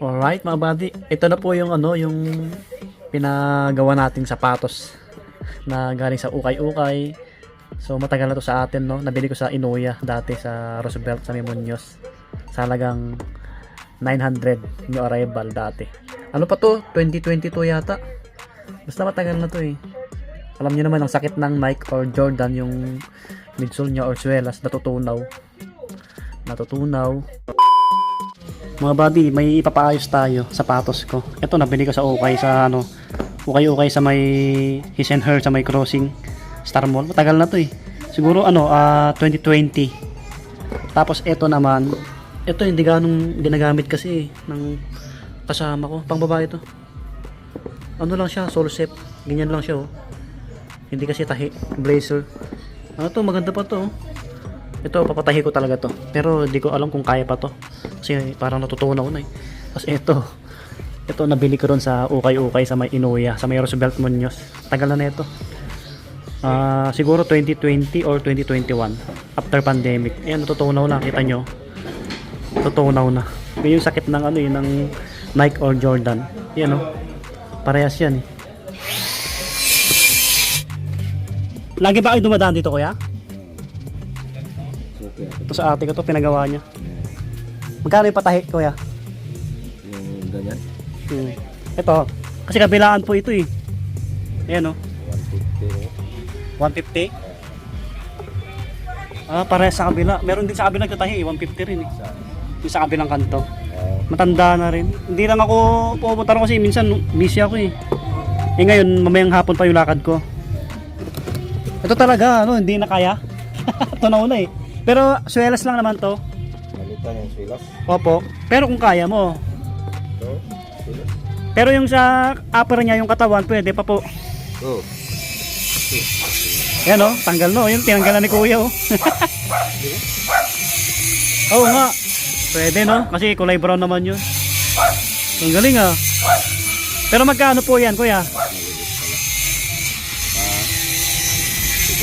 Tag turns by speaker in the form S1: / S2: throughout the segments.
S1: Alright mga buddy, ito na po yung ano, yung pinagawa nating sapatos na galing sa ukay-ukay. So matagal na to sa atin no. Nabili ko sa Inuya dati sa Roosevelt sa Mimonyos. Sa halagang 900 new arrival dati. Ano pa to? 2022 yata. Basta matagal na to eh. Alam niyo naman ang sakit ng Nike or Jordan yung midsole niya or swelas natutunaw. Natutunaw. Mga buddy, may ipapaayos tayo sapatos ko. Ito nabili ko sa Ukay sa ano, Ukay-ukay sa may His and Her sa may crossing Star Mall. Matagal na to eh. Siguro ano, ah 2020. Tapos ito naman, ito hindi ganong ginagamit kasi eh, ng kasama ko. Pang babae to. Ano lang siya, sole set. Ganyan lang siya oh. Hindi kasi tahi, blazer. Ano to, maganda pa to oh. Ito, papatahi ko talaga to. Pero hindi ko alam kung kaya pa to. Kasi parang natutunan ko na eh. Tapos ito. Ito, nabili ko ron sa ukay-ukay sa may Inuya, sa may Roosevelt Munoz. Tagal na na ito. Ah, siguro 2020 or 2021. After pandemic. Ayan, natutunaw na. Kita nyo. Natutunaw na. Yun yung sakit ng ano yun, ng Nike or Jordan. Yan oh. Parehas yan eh. Lagi ba kayo dumadaan dito kuya? Ito sa ate ko to pinagawa niya. Magkano yung patahi, kuya?
S2: Yung ganyan,
S1: Hmm. Ito, kasi kabilaan po ito eh. Ayan o,
S2: 150 oh.
S1: 150. Ah, parehas sa kabila. Meron din sa kabila nagtatahi, eh, 150 rin eh.
S2: Sa,
S1: Yung sa kabilang kanto.
S2: ah,
S1: Matanda na rin. Hindi lang ako pumunta rin kasi minsan busy ako eh. Eh ngayon, mamayang hapon pa yung lakad ko. Ito talaga, ano, hindi na kaya. ito na una eh. Pero swelas lang naman to.
S2: palitan yung silas.
S1: Opo. Pero kung kaya mo.
S2: Ito, silas.
S1: Pero yung sa upper niya, yung katawan, pwede pa po.
S2: Oh,
S1: Yan oh, tanggal no. Yung tinanggalan ni kuya oh. Oo nga. Pwede no? Kasi kulay brown naman yun. Ang galing ah. Pero magkano po yan kuya?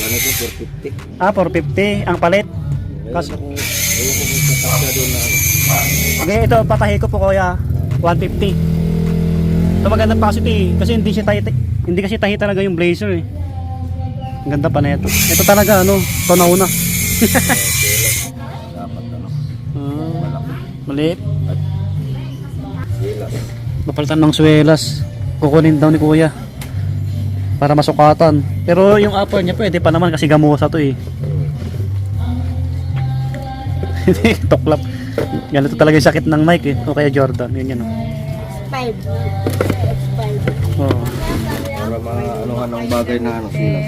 S2: ito, 450.
S1: Ah, 450 ang palit.
S2: Ayun
S1: Kas-
S2: kung, ayun kung magkakasya doon na.
S1: Okay, ito patahi ko po kuya. 150. Ito magandang positive kasi hindi siya tahi hindi kasi tahi talaga yung blazer eh. Ang ganda pa na ito. Ito talaga ano, tonaw na.
S2: Dapat ano,
S1: Ah, maliit. Papalitan ng swelas. Kukunin daw ni kuya. Para masukatan. Pero yung upper niya pwede pa naman kasi gamusa to eh. Tuklap. Ganito talaga yung sakit ng mic eh. O kaya Jordan. Yun yan. oh.
S3: Five. Five.
S1: Oo.
S2: Para maanuhan ng bagay na ano, silas.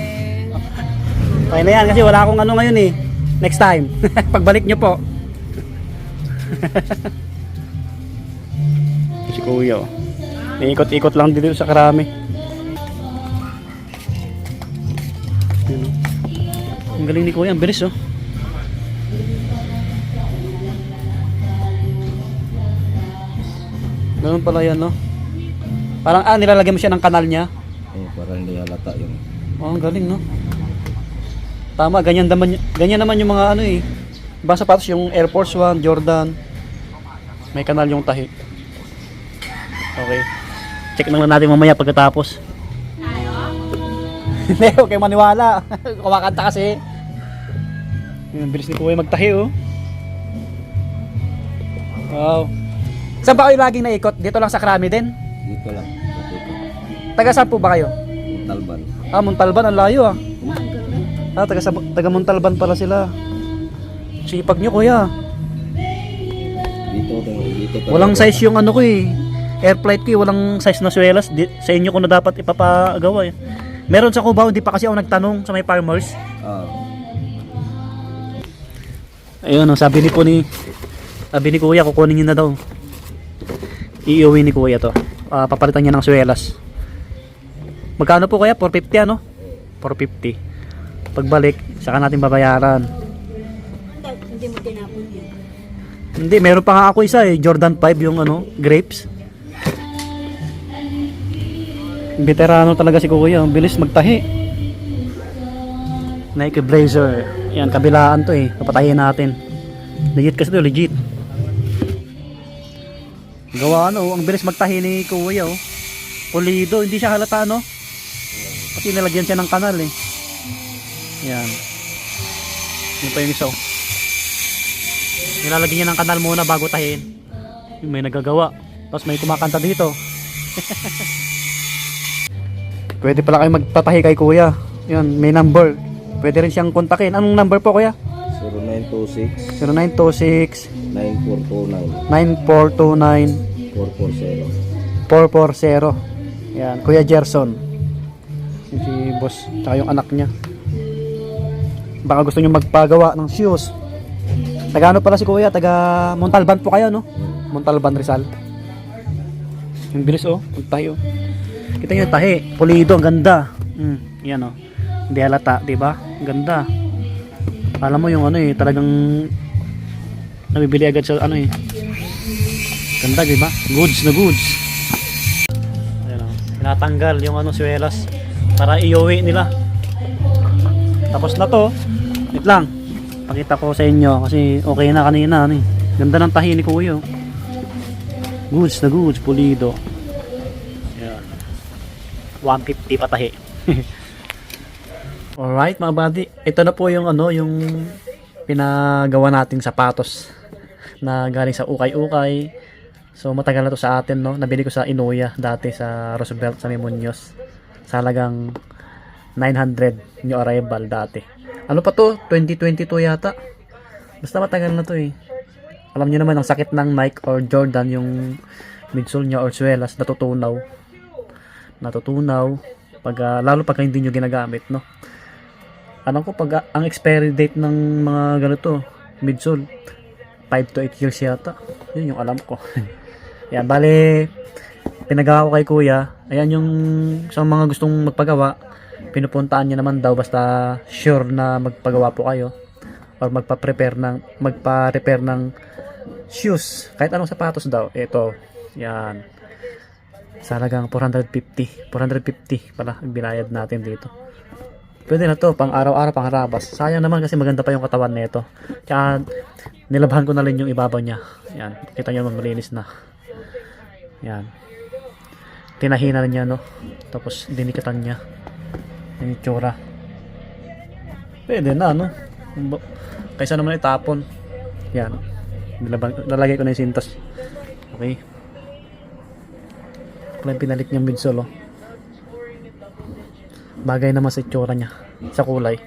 S1: Okay na yan kasi wala akong ano ngayon eh. Next time. Pagbalik nyo po. si kuya oh. Iikot-ikot lang dito sa karami. Yun. Ang galing ni kuya. Ang bilis oh. Ganun pala yan no. Parang ah nilalagyan mo siya ng kanal niya.
S2: Oh, para hindi halata yung
S1: Oh, ang galing, no? Tama, ganyan naman, ganyan naman yung mga ano eh. Iba sapatos yung Air Force One, Jordan. May kanal yung tahi. Okay. Check lang natin mamaya pagkatapos. Hindi, huwag kayo maniwala. Kumakanta kasi. Yun, ang bilis ni Kuya magtahi, oh. Wow. Saan ba kayo laging naikot? Dito lang sa Krami din?
S2: dito lang. Dito.
S1: Taga saan po ba kayo?
S2: Talban.
S1: Ah, Montalban, ang layo ah. Ah, taga, sa, taga Montalban pala sila. Sipag nyo kuya.
S2: Dito, dito talaga.
S1: Walang size yung ano ko eh. Air flight ko eh, walang size na swelas. Di, sa inyo ko na dapat ipapagawa eh. Meron sa Cubao, hindi pa kasi ako nagtanong sa may farmers.
S2: Ah,
S1: Ayun, oh, sabi ni po ni sabi ni kuya, kukunin niya na daw. Iiuwi ni kuya to. Ah, papalitan niya ng swelas. Magkano po kaya? 450 ano? 450. Pagbalik, saka natin babayaran.
S3: Hindi mo tinapon yun.
S1: Hindi, meron pa nga ako isa eh. Jordan 5 yung ano, grapes. Veterano talaga si Kuya. Ang bilis magtahi. Nike Blazer. Yan, kabilaan to eh. Papatayin natin. Legit kasi to, legit. Gawa ano, ang bilis magtahi ni Kuya oh. Pulido, hindi siya halata no? Kasi nilagyan siya ng kanal eh. Yan. Yun pa yung isa oh. Nilalagyan niya ng kanal muna bago tahin. Yung May nagagawa. Tapos may kumakanta dito. Pwede pala kayo magpatahi kay Kuya. Yan, may number. Pwede rin siyang kontakin. Anong number po Kuya?
S2: 0926
S1: 0926
S2: 9429
S1: 9429
S2: 440.
S1: 440. Yan, Kuya Gerson. Si boss, tsaka yung anak niya. Baka gusto niyo magpagawa ng shoes. Taga ano pala si Kuya? Taga Montalban po kayo, no? Montalban Rizal. Yung bilis oh, tayo. Kita niyo tahi, pulido, ang ganda. Mm, yan oh. Hindi halata, 'di ba? Ganda. Alam mo yung ano eh, talagang nabibili agad sa ano eh. Ganda, di ba? Goods na goods. Ayan o. Tinatanggal yung ano, swelas para iuwi nila. Tapos na to. Wait lang. Pakita ko sa inyo kasi okay na kanina. Ano, eh. Ganda ng tahi ni Kuya. oh. Goods na goods, pulido. Ayan. 150 patahi. Alright mga buddy, ito na po yung ano, yung pinagawa nating sapatos na galing sa ukay-ukay. So matagal na to sa atin no. Nabili ko sa Inuya dati sa Roosevelt sa Memonios. Sa halagang 900 new arrival dati. Ano pa to? 2022 yata. Basta matagal na to eh. Alam niyo naman ang sakit ng Nike or Jordan yung midsole niya or swelas natutunaw. Natutunaw pag ah, lalo pag hindi niyo ginagamit no. Alam ko pag ah, ang expiry date ng mga ganito midsole 5 to 8 years yata. Yun yung alam ko. Yan, bale, pinagawa ko kay kuya. Ayan yung sa mga gustong magpagawa, pinupuntaan niya naman daw basta sure na magpagawa po kayo or magpa-prepare ng magpa-repair ng shoes, kahit anong sapatos daw. Ito, yan. Sa halagang 450. 450 pala ang binayad natin dito. Pwede na to, pang araw-araw, pang harabas. Sayang naman kasi maganda pa yung katawan nito. Tsaka, nilabhan ko na rin yung ibabaw niya. Yan, kita nyo malinis na. Yan. Tinahina niya, no? Tapos, dinikatan niya. Yung itsura. Pwede na, no? Kaysa naman itapon. Yan. Lalagay ko na yung sintas. Okay. Yung pinalit niyang midsole, oh. Bagay naman sa itsura niya. Sa kulay.